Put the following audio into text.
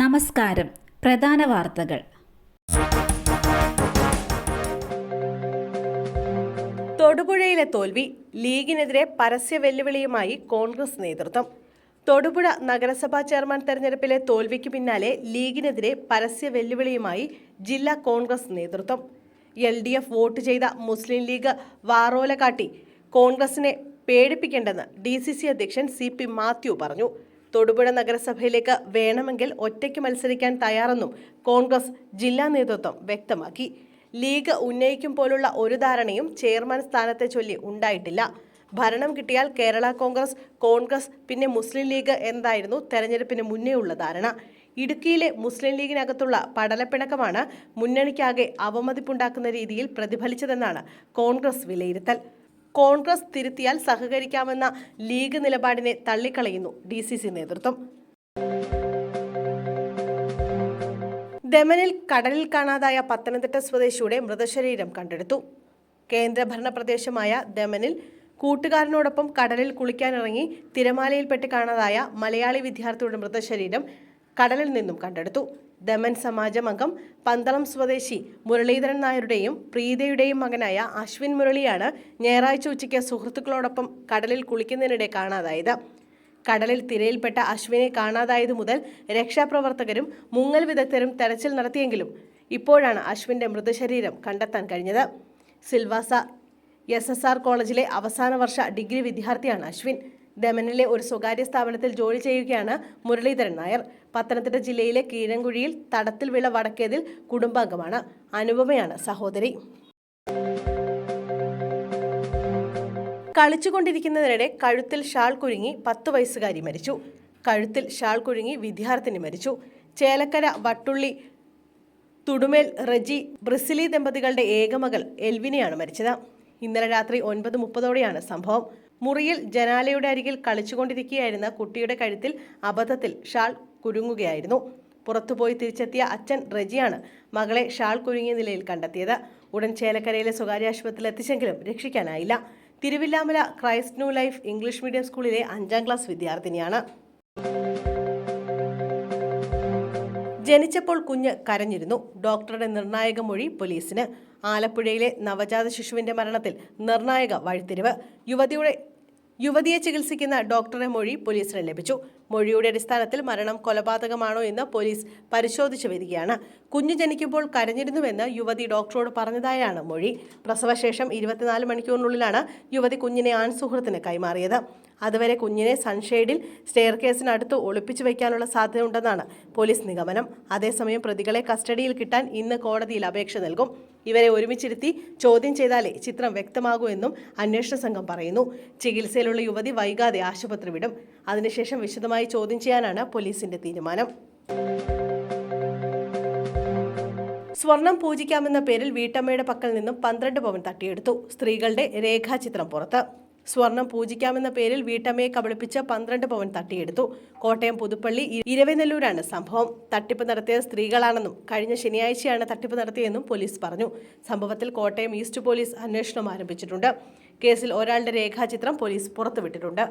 നമസ്കാരം. പ്രധാന വാർത്തകൾ. തൊടുപുഴയിലെ തോൽവി ലീഗിനെതിരെ പരസ്യ വെല്ലുവിളിയുമായി കോൺഗ്രസ് നേതൃത്വം. തൊടുപുഴ നഗരസഭാ ചെയർമാൻ തെരഞ്ഞെടുപ്പിലെ തോൽവിക്ക് പിന്നാലെ ലീഗിനെതിരെ പരസ്യ വെല്ലുവിളിയുമായി ജില്ലാ കോൺഗ്രസ് നേതൃത്വം. എൽ ഡി എഫ് വോട്ട് ചെയ്ത മുസ്ലിം ലീഗ് വാറോല കാട്ടി. കോൺഗ്രസിനെ പേടിപ്പിക്കേണ്ടെന്ന് ഡി സി സി അധ്യക്ഷൻ സി പി മാത്യു പറഞ്ഞു. തൊടുപുഴ നഗരസഭയിലേക്ക് വേണമെങ്കിൽ ഒറ്റയ്ക്ക് മത്സരിക്കാൻ തയ്യാറെന്നും കോൺഗ്രസ് ജില്ലാ നേതൃത്വം വ്യക്തമാക്കി. ലീഗ് ഉന്നയിക്കും പോലുള്ള ഒരു ധാരണയും ചെയർമാൻ സ്ഥാനത്തെ ചൊല്ലി ഉണ്ടായിട്ടില്ല. ഭരണം കിട്ടിയാൽ കേരള കോൺഗ്രസ് കോൺഗ്രസ് പിന്നെ മുസ്ലിം ലീഗ് എന്തായിരുന്നു തെരഞ്ഞെടുപ്പിന് മുന്നേയുള്ള ധാരണ. ഇടുക്കിയിലെ മുസ്ലിം ലീഗിനകത്തുള്ള പടലപ്പിണക്കമാണ് മുന്നണിക്കാകെ അവമതിപ്പുണ്ടാക്കുന്ന രീതിയിൽ പ്രതിഫലിച്ചതെന്നാണ് കോൺഗ്രസ് വിലയിരുത്തൽ. കോൺഗ്രസ് തിരുത്തിയാൽ സഹകരിക്കാമെന്ന ലീഗ് നിലപാടിനെ തള്ളിക്കളയുന്നു ഡി നേതൃത്വം. ദമനിൽ കടലിൽ കാണാതായ പത്തനംതിട്ട സ്വദേശിയുടെ മൃതശരീരം കണ്ടെടുത്തു. കേന്ദ്രഭരണ പ്രദേശമായ ദമനിൽ കൂട്ടുകാരനോടൊപ്പം കടലിൽ കുളിക്കാനിറങ്ങി തിരമാലയിൽപ്പെട്ട് കാണാതായ മലയാളി വിദ്യാർത്ഥിയുടെ മൃതശരീരം കടലിൽ നിന്നും കണ്ടെടുത്തു. ദമൻ സമാജം അംഗം പന്തളം സ്വദേശി മുരളീധരൻ നായരുടെയും പ്രീതയുടെയും മകനായ അശ്വിൻ മുരളിയാണ് ഞായറാഴ്ച ഉച്ചയ്ക്ക് സുഹൃത്തുക്കളോടൊപ്പം കടലിൽ കുളിക്കുന്നതിനിടെ കാണാതായത്. കടലിൽ തിരയിൽപ്പെട്ട അശ്വിനെ കാണാതായത് മുതൽ രക്ഷാപ്രവർത്തകരും മുങ്ങൽ വിദഗ്ധരും തെരച്ചിൽ നടത്തിയെങ്കിലും ഇപ്പോഴാണ് അശ്വിന്റെ മൃതശരീരം കണ്ടെത്താൻ കഴിഞ്ഞത്. സിൽവാസ എസ് കോളേജിലെ അവസാന വർഷ ഡിഗ്രി വിദ്യാർത്ഥിയാണ് അശ്വിൻ. ദമനിലെ ഒരു സ്വകാര്യ സ്ഥാപനത്തിൽ ജോലി ചെയ്യുകയാണ് മുരളീധരൻ നായർ. പത്തനംതിട്ട ജില്ലയിലെ കീഴങ്കുഴിയിൽ തടത്തിൽ വിള വടക്കേതിൽ കുടുംബാംഗമാണ് അനുപമയാണ് സഹോദരി. കളിച്ചുകൊണ്ടിരിക്കുന്നതിനിടെ കഴുത്തിൽ ഷാൾ കുരുങ്ങി പത്ത് വയസ്സുകാരി മരിച്ചു. കഴുത്തിൽ ഷാൾ കുരുങ്ങി വിദ്യാർത്ഥിനി മരിച്ചു. ചേലക്കര വട്ടുള്ളി തുടുമേൽ റജി ബ്രിസിലി ദമ്പതികളുടെ ഏകമകൾ എൽവിനെയാണ് മരിച്ചത്. ഇന്നലെ രാത്രി ഒൻപത് മുപ്പതോടെയാണ് സംഭവം. മുറിയിൽ ജനാലയുടെ അരികിൽ കളിച്ചുകൊണ്ടിരിക്കുകയായിരുന്ന കുട്ടിയുടെ കഴുത്തിൽ അബദ്ധത്തിൽ ഷാൾ കുരുങ്ങുകയായിരുന്നു. പുറത്തുപോയി തിരിച്ചെത്തിയ അച്ഛൻ റജിയാണ് മകളെ ഷാൾ കുരുങ്ങിയ നിലയിൽ കണ്ടെത്തിയത്. ഉടൻ ചേലക്കരയിലെ സ്വകാര്യ ആശുപത്രിയിൽ എത്തിച്ചെങ്കിലും രക്ഷിക്കാനായില്ല. Thiruvilwamala Christ new life English medium സ്കൂളിലെ അഞ്ചാം ക്ലാസ് വിദ്യാർത്ഥിനിയാണ്. ജനിച്ചപ്പോൾ കുഞ്ഞ് കരഞ്ഞിരുന്നു. ഡോക്ടറുടെ നിർണായക മൊഴി പോലീസിന്. ആലപ്പുഴയിലെ നവജാത ശിശുവിന്റെ മരണത്തിൽ നിർണായക വഴിത്തിരിവ്. യുവതിയുടെ യുവതിയെ ചികിത്സിക്കുന്ന ഡോക്ടറെ മൊഴി പോലീസിന് ലഭിച്ചു മൊഴിയുടെ അടിസ്ഥാനത്തിൽ മരണം കൊലപാതകമാണോ എന്ന് പോലീസ് പരിശോധിച്ചു വരികയാണ്. കുഞ്ഞു ജനിക്കുമ്പോൾ കരഞ്ഞിരുന്നുവെന്ന് യുവതി ഡോക്ടറോട് പറഞ്ഞതായാണ് മൊഴി. പ്രസവശേഷം ഇരുപത്തിനാല് മണിക്കൂറിനുള്ളിലാണ് യുവതി കുഞ്ഞിനെ ആൺസുഹൃത്തിന് കൈമാറിയത്. അതുവരെ കുഞ്ഞിനെ സൺഷെയ്ഡിൽ സ്റ്റെയർ കേസിനടുത്ത് ഒളിപ്പിച്ചു വയ്ക്കാനുള്ള സാധ്യതയുണ്ടെന്നാണ് പോലീസ് നിഗമനം. അതേസമയം പ്രതികളെ കസ്റ്റഡിയിൽ കിട്ടാൻ ഇന്ന് കോടതിയിൽ അപേക്ഷ നൽകും. ഇവരെ ഒരുമിച്ചിരുത്തി ചോദ്യം ചെയ്താലേ ചിത്രം വ്യക്തമാകൂ എന്നും അന്വേഷണ സംഘം പറയുന്നു. ചികിത്സയിലുള്ള യുവതി വൈകാതെ ആശുപത്രി വിടും. അതിനുശേഷം വിശദമായി ചോദ്യം ചെയ്യാനാണ് പോലീസിന്റെ തീരുമാനം. സ്വർണം പൂജിക്കാമെന്ന പേരിൽ വീട്ടമ്മയുടെ പക്കൽ നിന്നും പന്ത്രണ്ട് പവൻ തട്ടിയെടുത്തു. സ്ത്രീകളുടെ രേഖാചിത്രം പുറത്ത്. സ്വർണം പൂജിക്കാമെന്ന പേരിൽ വീട്ടമ്മയെ കബളിപ്പിച്ച പന്ത്രണ്ട് പവൻ തട്ടിയെടുത്തു. കോട്ടയം പുതുപ്പള്ളി ഇരവനെല്ലൂരാണ് സംഭവം. തട്ടിപ്പ് നടത്തിയത് സ്ത്രീകളാണെന്നും കഴിഞ്ഞ ശനിയാഴ്ചയാണ് തട്ടിപ്പ് നടത്തിയെന്നും പോലീസ് പറഞ്ഞു. സംഭവത്തിൽ കോട്ടയം ഈസ്റ്റ് പോലീസ് അന്വേഷണം ആരംഭിച്ചിട്ടുണ്ട്. കേസിൽ ഒരാളുടെ രേഖാചിത്രം പോലീസ് പുറത്തുവിട്ടിട്ടുണ്ട്.